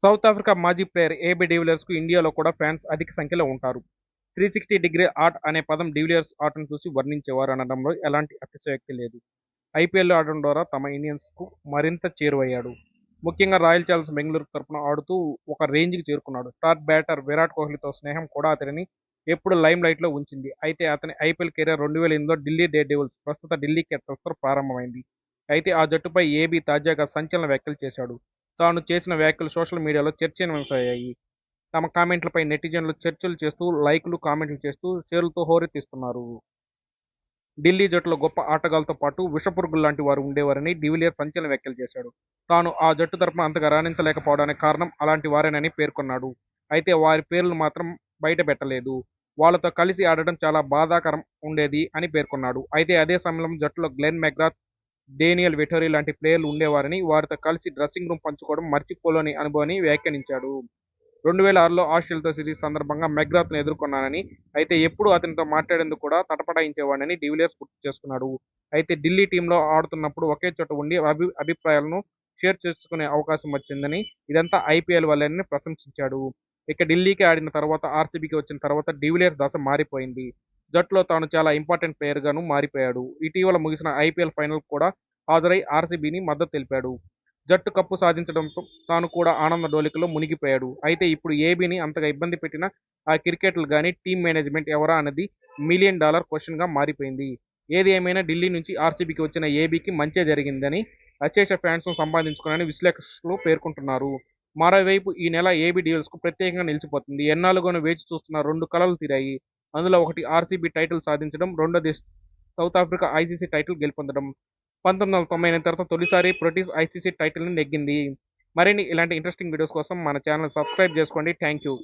South Africa మాజీ player AB డివిలియర్స్కు ఇండియాలో కూడా ఫ్యాన్స్ అధిక సంఖ్యలో ఉంటారు. త్రీ సిక్స్టీ డిగ్రీ ఆర్ట్ అనే పదం డివిలియర్స్ ఆటను చూసి వర్ణించేవారు అనడంలో ఎలాంటి అతిశయోక్తి లేదు. ఐపీఎల్లో ఆడడం ద్వారా తమ ఇండియన్స్కు మరింత చేరువయ్యాడు. ముఖ్యంగా రాయల్ ఛాలెంజర్స్ బెంగళూరు తరఫున ఆడుతూ ఒక రేంజ్కి చేరుకున్నాడు. స్టార్ బ్యాటర్ విరాట్ కోహ్లీతో స్నేహం కూడా అతనిని ఎప్పుడు లైమ్ లైట్లో ఉంచింది. అయితే అతని ఐపీఎల్ కెరీర్ రెండు వేల ఎనిమిదిలో ఢిల్లీ డే డెవిల్స్ ప్రస్తుత ఢిల్లీ క్యాపిటల్స్తో ప్రారంభమైంది. అయితే ఆ జట్టుపై ఏబీ తాజాగా సంచలన వ్యాఖ్యలు చేశాడు. తాను చేసిన వ్యాఖ్యలు సోషల్ మీడియాలో చర్చనీయాంశమయ్యాయి తమ కామెంట్లపై నెటిజన్లు చర్చలు చేస్తూ లైక్లు కామెంట్లు చేస్తూ షేర్లతో హోరెత్తిస్తున్నారు. ఢిల్లీ జట్టులో గొప్ప ఆటగాళ్ళతో పాటు విషపురుగులు లాంటి వారు ఉండేవారని డివిలియర్ సంచలన వ్యాఖ్యలు చేశాడు. తాను ఆ జట్టు తరపున అంతగా రాణించలేకపోవడానికి కారణం అలాంటి వారేనని పేర్కొన్నాడు. అయితే వారి పేర్లు మాత్రం బయట పెట్టలేదు. వాళ్ళతో కలిసి ఆడటం చాలా బాధాకరం ఉండేది అని పేర్కొన్నాడు. అయితే అదే సమయంలో జట్టులో గ్లెన్ మెగ్రాత్ డేనియల్ వెటోరీ లాంటి ప్లేయర్లు ఉండేవారని వారితో కలిసి డ్రెస్సింగ్ రూమ్ పంచుకోవడం మర్చిపోలేని అనుభవాన్ని వ్యాఖ్యానించాడు. రెండు వేల ఆరులో ఆస్ట్రేలియాతో సిరీస్ సందర్భంగా మెగ్రాత్ను ఎదుర్కొన్నానని అయితే ఎప్పుడు అతనితో మాట్లాడేందుకు కూడా తటపటాయించేవాడని డివిలియర్స్ గుర్తు చేసుకున్నాడు. అయితే ఢిల్లీ టీంలో ఆడుతున్నప్పుడు ఒకే చోట ఉండి అభి అభిప్రాయాలను షేర్ చేసుకునే అవకాశం వచ్చిందని ఇదంతా ఐపీఎల్ వల్లని ప్రశంసించాడు. ఇక ఢిల్లీకి ఆడిన తర్వాత ఆర్సీబీకి వచ్చిన తర్వాత డివిలియర్స్ దశ మారిపోయింది. జట్టులో తాను చాలా ఇంపార్టెంట్ ప్లేయర్గాను మారిపోయాడు. ఇటీవల ముగిసిన ఐపీఎల్ ఫైనల్ కూడా హాజరై ఆర్సీబీని మద్దతు తెలిపాడు. జట్టు కప్పు సాధించడంతో తాను కూడా ఆనంద డోలికలో మునిగిపోయాడు. అయితే ఇప్పుడు ఏబీని అంతగా ఇబ్బంది పెట్టిన ఆ క్రికెట్లు కానీ టీం మేనేజ్మెంట్ ఎవరా అన్నది మిలియన్ డాలర్ క్వశ్చన్గా మారిపోయింది. ఏది ఏమైనా ఢిల్లీ నుంచి ఆర్సీబీకి వచ్చిన ఏబీకి మంచే జరిగిందని అశేష ఫ్యాన్స్ను సంపాదించుకున్నారని విశ్లేషకులు పేర్కొంటున్నారు. మరోవైపు ఈ నెల ఏబీ డీల్స్కు ప్రత్యేకంగా నిలిచిపోతుంది. ఎన్నాళ్ళుగాను వేచి చూస్తున్న రెండు కళలు తీరాయి. అందులో ఒకటి ఆర్సీబీ టైటిల్ సాధించడం రెండోది సౌత్ ఆఫ్రికా ఐసీసీ టైటిల్ గెలుపొందడం. పంతొమ్మిది వందల తొంభై ఎనిమిది తర్వాత తొలిసారి బ్రిటిష్ ఐసీసీ టైటిల్ని నెగ్గింది. మరిన్ని ఇలాంటి ఇంట్రెస్టింగ్ వీడియోస్ కోసం మన ఛానల్ సబ్స్క్రైబ్ చేసుకోండి. Thank you